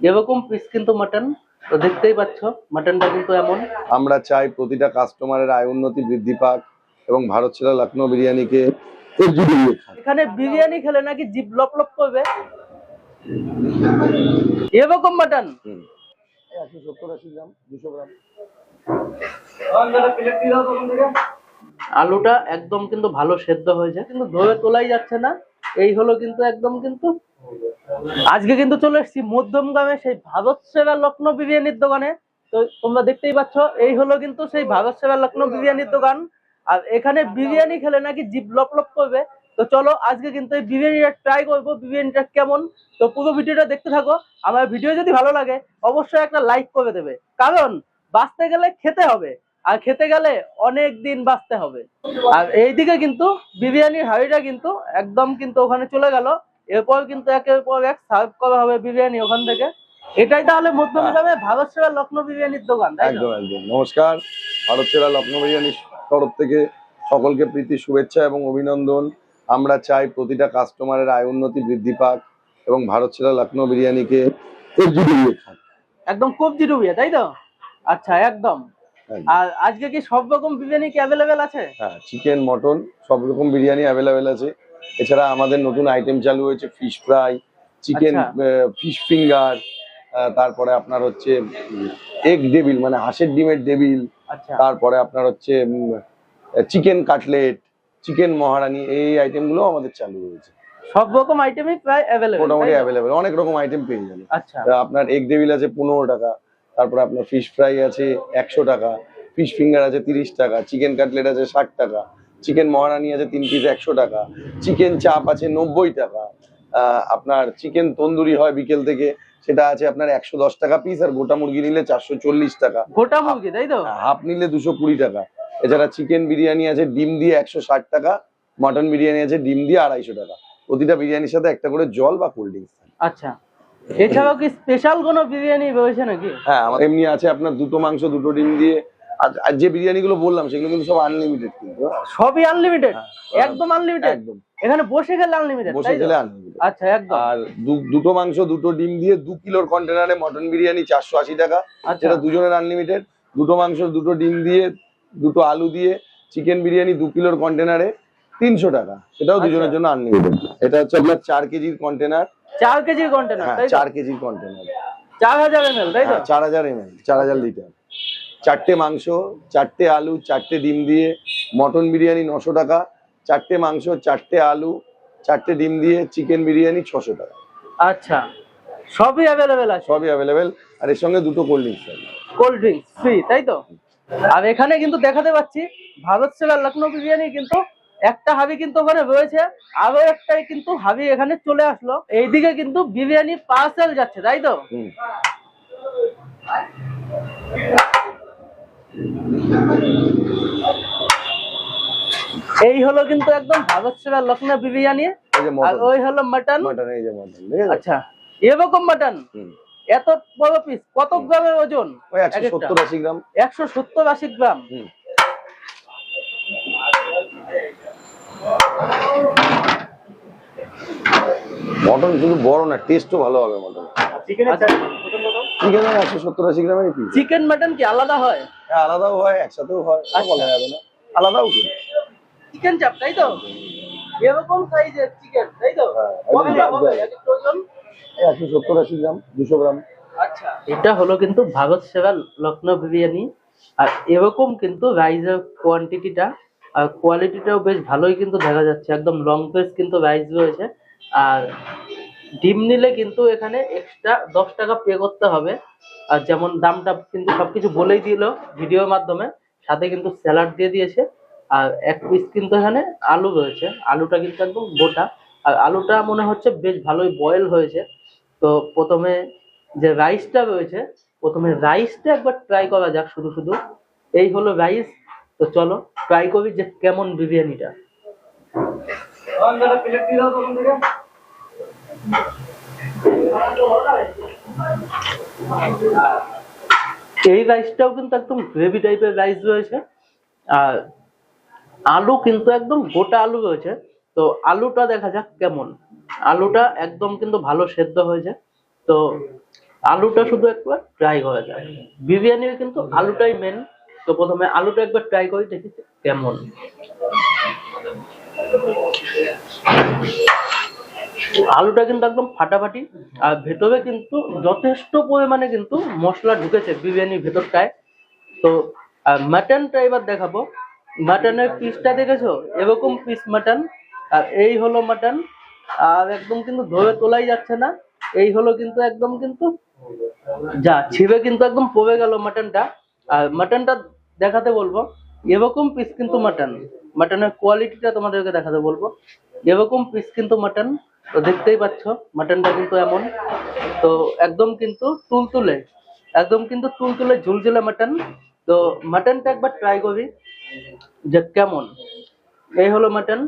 এরকম পিস কিন্তু মাটন তো দেখতেই পাচ্ছ মাটনটা কিন্তু এমন। আমরা চাই প্রতিটা কাস্টমারের আয় উন্নতি বৃদ্ধি পাক এবং ভারত ছেড়ে লখনৌ বিরিয়ানিকে এখানে বিরিয়ানি খেলে নাকি জিভ লপ লপ করবে? এরকম মাটন হুম। একশো সত্তর আশি গ্রাম দুশো গ্রাম। আলুটা একদম কিন্তু ভালো সেদ্ধ হয়েছে কিন্তু ধরে তোলাই যাচ্ছে না। এই হলো কিন্তু একদম কিন্তু আজকে কিন্তু চলে এসেছি মধ্যমগ্রামে সেই ভারত সেবা লখনৌ বিরিয়ানির দোকানে। তো তোমরা দেখতেই পাচ্ছ, এই হলো কিন্তু সেই ভারত সেবা লখনৌ বিরিয়ানির দোকান। আর এখানে বিরিয়ানি খেলে নাকি জিভ লপ লপ করবে। তো চলো আজকে কিন্তু এই বিরিয়ানিটা ট্রাই করব, বিরিয়ানিটা কেমন। তো পুরো ভিডিওটা দেখতে থাকো। আমার ভিডিও যদি ভালো লাগে, অবশ্যই একটা লাইক করে দেবে। কারণ বাঁচতে গেলে খেতে হবে, আর খেতে গেলে অনেক দিন বাঁচতে হবে। আর এইদিকে কিন্তু বিরিয়ানির হাড়িটা কিন্তু একদম কিন্তু ওখানে চলে গেল। এরপর কিন্তু একের পর এক সার্ভ করা হবে বিরিয়ানি ওখান থেকে। এটাই তাহলে মধ্যমগ্রামে ভারত সেরা লখনৌ বিরিয়ানির দোকান একদম একদম। নমস্কার। ভারত সেরা লখনৌ বিরিয়ানির তরফ থেকে সকলকে প্রীতি শুভেচ্ছা এবং অভিনন্দন। আমরা চাই প্রতিটা কাস্টমারের আয় উন্নতি বৃদ্ধি পাক এবং ভারত সেরা লখনৌ বিরিয়ানিকে একদম কবজি ডুবিয়ে তাই তো? আচ্ছা একদম। একদম। আর আজকে কি সব রকম বিরিয়ানি কি অ্যাভেলেবেল আছে? হ্যাঁ চিকেন মটন সব রকম বিরিয়ানি অ্যাভেলেবেল আছে। এছাড়া আমাদের নতুন আইটেম চালু হয়েছে fish fry chicken. Fish finger তারপরে আপনার হচ্ছে এগ ডেবিল মানে হাঁসের ডিমের ডেবিল আচ্ছা। তারপরে আপনার হচ্ছে চিকেন কাটলেট চিকেন মহারানি এই আইটেমগুলো আমাদের চালু হয়েছে। সব রকম আইটেমই প্রায় অ্যাভেলেবেল মোটামুটি অ্যাভেলেবেল অনেক রকম আইটেম পেয়ে যাবেন। আচ্ছা। আপনার এগ আছে পনেরো টাকা তারপরে আপনার ফিশ ফ্রাই আছে একশো টাকা ফিশ ফিঙ্গার আছে তিরিশ টাকা চিকেন কাটলেট আছে ষাট টাকা চিকেন মহারানি আছে তিন পিস একশো টাকা। চিকেন চাপ আছে নব্বই টাকা। আপনার চিকেন তন্দুরি হয় বিকেল থেকে। সেটা আছে আপনার একশো দশ টাকা পিস আর গোটা মুরগি নিলে চারশো চল্লিশ টাকা। গোটা মুরগি তাই তো? হাফ নিলে দুশো কুড়ি টাকা। এছাড়া চিকেন বিরিয়ানি আছে ডিম দিয়ে একশো ষাট টাকা। মটন বিরিয়ানি আছে ডিম দিয়ে আড়াইশো টাকা। প্রতিটা বিরিয়ানির সাথে একটা করে জল বা কোল্ড ড্রিঙ্কস আচ্ছা। এছাড়াও কি স্পেশাল কোনো বিরিয়ানি রয়েছে নাকি? হ্যাঁ আমার এমনি আছে আপনার দুটো মাংস দুটো ডিম দিয়ে। আর যে বিরিয়ানি গুলো বললাম সেগুলো কিন্তু সব আনলিমিটেড কিন্তু। সবই আনলিমিটেড হ্যাঁ, একদম আনলিমিটেড একদম। এখানে বসে গেলে আনলিমিটেড বসে গেলে আনলিমিটেড আচ্ছা একদম। আর দুটো মাংস দুটো ডিম দিয়ে দু কিলোর কন্টেনারে মটন বিরিয়ানি চারশো আশি টাকা। আচ্ছা। দুজনের আনলিমিটেড দুটো মাংস দুটো ডিম দিয়ে দুটো আলু দিয়ে চিকেন বিরিয়ানি দু কিলোর কন্টেনারে তিনশো টাকা। সেটাও দুজনের আচ্ছা। জন্য আনলিমিটেড এটা হচ্ছে আপনার চার কেজির কন্টেনার চার কেজির কন্টেনার চার কেজির কন্টেনার চার হাজার এমএল তাই তো? চার হাজার এমএল চার হাজার লিটার চারটে মাংস চারটে আলু চারটে ডিম দিয়ে মটন বিরিয়ানি নশো টাকা চারটে মাংস চারটে আলু চারটে ডিম দিয়ে চিকেন বিরিয়ানি ছশো টাকা। আচ্ছা সবই অ্যাভেলেবেল আছে? সবই অ্যাভেলেবেল আর এর সঙ্গে দুটো cold drinks cold drinks free তাই তো? আর এখানে কিন্তু দেখাতে পাচ্ছি ভারত সেবা লখনৌ বিরিয়ানি কিন্তু একটা হাবি কিন্তু ওখানে রয়েছে আরও একটাই কিন্তু হাবি এখানে চলে আসলো। এইদিকে কিন্তু বিরিয়ানি পার্সেল যাচ্ছে তাই তো? হুম। এই হলো কিন্তু একদম ভারত সেরা লখনৌ বিরিয়ানি। আর ওই হলো মাটন। মটন এই যে মটন ঠিক আছে আচ্ছা এরকম মাটন? এত বড় পিস কত গ্রামের ওজন? ওই একশো এক একটা? সত্তর আশি গ্রাম। একশো সত্তর আশি গ্রাম। হুম। মটন শুধু বড় না টেস্টও ভালো হবে মটন আচ্ছা চিকেন একশো সত্তর আশি গ্রামের পিস চিকেন মাটন কি আলাদা হয়? হ্যাঁ আলাদাও হয় একসাথেও হয় তা বলা যাবে না। আলাদাও করি চিকেন চাপ তাই তো? এরকম সাইজের চিকেন তাই তো? হ্যাঁ? একশো সত্তর আশি গ্রাম দুশো গ্রাম। আচ্ছা। এটা হলো কিন্তু ভারত সেবা লখনৌ বিরিয়ানি। আর এরকম কিন্তু রাইসের কোয়ান্টিটিটা আর কোয়ালিটিটাও বেশ ভালোই কিন্তু দেখা যাচ্ছে। একদম লং পেস কিন্তু রাইস রয়েছে। আর ডিম নিলে কিন্তু এখানে এক্সট্রা দশ টাকা পে করতে হবে। আর যেমন দামটা কিন্তু সবকিছু বলেই দিল ভিডিওর মাধ্যমে, সাথে কিন্তু স্যালাড দিয়ে দিয়েছে। আর এক পিস কিন্তু এখানে আলু রয়েছে। আলুটা কিন্তু একদম গোটা। আর আলুটা মনে হচ্ছে বেশ ভালোই বয়েল হয়েছে। তো প্রথমে যে রাইসটা রয়েছে, প্রথমে রাইসটা একবার ট্রাই করা যাক শুধু শুধু। এই হলো রাইস তো চলো ট্রাই করি যে কেমন বিরিয়ানিটা। এই রাইসটাও কিন্তু একদম গ্রেভি টাইপের রাইস রয়েছে। আর আলু কিন্তু একদম গোটা আলু রয়েছে। তো আলুটা দেখা যাক কেমন। আলুটা একদম কিন্তু ভালো সেদ্ধ হয়েছে। তো আলুটা শুধু একবার ট্রাই করা যায় বিরিয়ানির কিন্তু আলুটাই মেন তো প্রথমে আলুটা একবার ট্রাই করি, দেখি কেমন। আলুটা কিন্তু একদম ফাটাফাটি, আর ভেতরে কিন্তু যথেষ্ট পরিমাণে কিন্তু মশলা ঢুকেছে বিরিয়ানির ভেতরটায়। তো মাটনটা এবার দেখাবো। মাটনের পিসটা দেখেছ? এরকম পিস মাটন আর এই হলো মাটন আর একদম কিন্তু ধরে তোলাই যাচ্ছে না। এই হলো কিন্তু একদম কিন্তু, যা ছিঁড়ে কিন্তু একদম পড়ে গেল মাটনটা আর মাটনটা দেখাতে বলব, এরকম পিস কিন্তু মাটন মাটনের কোয়ালিটিটা তোমাদেরকে দেখাতে বলব। এরকম পিস কিন্তু মাটন তো দেখতেই পাচ্ছ মাটনটা কিন্তু এমন। তো একদম কিন্তু তুলতুলে, একদম কিন্তু তুলতুলে ঝুলঝুলে মাটন তো মাটনটা একবার ট্রাই করি যে কেমন। এই হলো মাটন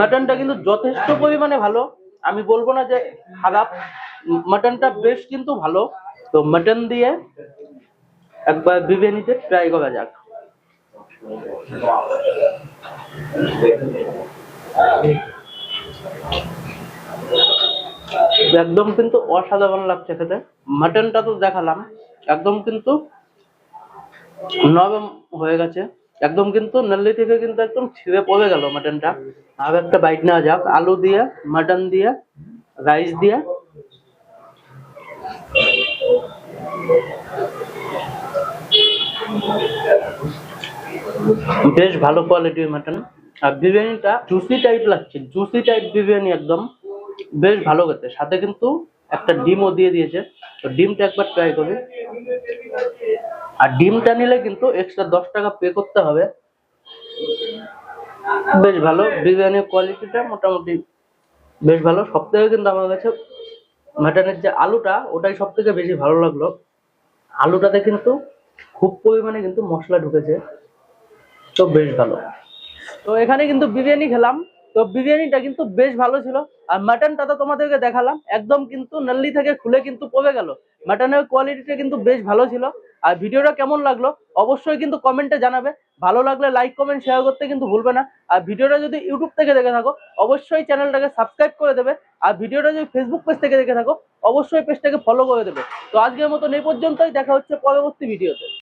মাটনটা কিন্তু যথেষ্ট পরিমাণে ভালো। আমি বলব না যে খারাপ। মাটনটা বেশ কিন্তু ভালো। তো মাটন দিয়ে একবার বিরিয়ানিতে ট্রাই করা যাক। একদম কিন্তু অসাধারণ লাগছে খেতে। মাটনটা তো দেখালাম। একদম কিন্তু নরম হয়ে গেছে। একদম কিন্তু নাল্লি থেকে কিন্তু একদম ছিঁড়ে পড়ে গেল মাটনটা আর একটা বাইট নেওয়া যাক। আলু দিয়ে মাটন দিয়ে রাইস দিয়ে। বেশ ভালো কোয়ালিটির মাটন আর বিরিয়ানিটা জুসি টাইপ লাগছে জুসি টাইপ বিরিয়ানি একদম বেশ ভালো খেতে। সাথে কিন্তু একটা ডিমও দিয়ে দিয়েছে। তো ডিমটা একবার ট্রাই করি। আর ডিমটা নিলে কিন্তু এক্সট্রা দশ টাকা পে করতে হবে। বেশ ভালো, বিরিয়ানির কোয়ালিটিটা মোটামুটি বেশ ভালো। সব থেকে কিন্তু আমার কাছে মাটনের যে আলুটা, ওটাই সব থেকে বেশি ভালো লাগল। আলুটাতে কিন্তু খুব পরিমাণে কিন্তু মশলা ঢুকেছে। তো বেশ ভালো। তো এখানে কিন্তু বিরিয়ানি খেলাম। তো বিরিয়ানিটা কিন্তু বেশ ভালো ছিল। আর মাটনটা তো তোমাদেরকে দেখালাম। একদম কিন্তু নাল্লি থেকে খুলে কিন্তু পড়ে গেল। মাটনের কোয়ালিটিটা কিন্তু বেশ ভালো ছিল। আর ভিডিওটা কেমন লাগল অবশ্যই কিন্তু কমেন্টে জানাবে। ভালো লাগলে লাইক কমেন্ট শেয়ার করতে কিন্তু ভুলবে না। আর ভিডিওটা যদি ইউটিউব থেকে দেখে থাকো, অবশ্যই চ্যানেলটাকে সাবস্ক্রাইব করে দেবে। আর ভিডিওটা যদি ফেসবুক পেজ থেকে দেখে থাকো, অবশ্যই পেজটাকে ফলো করে দেবে। তো আজকের মতন এই পর্যন্তই। দেখা হচ্ছে পরবর্তী ভিডিওতে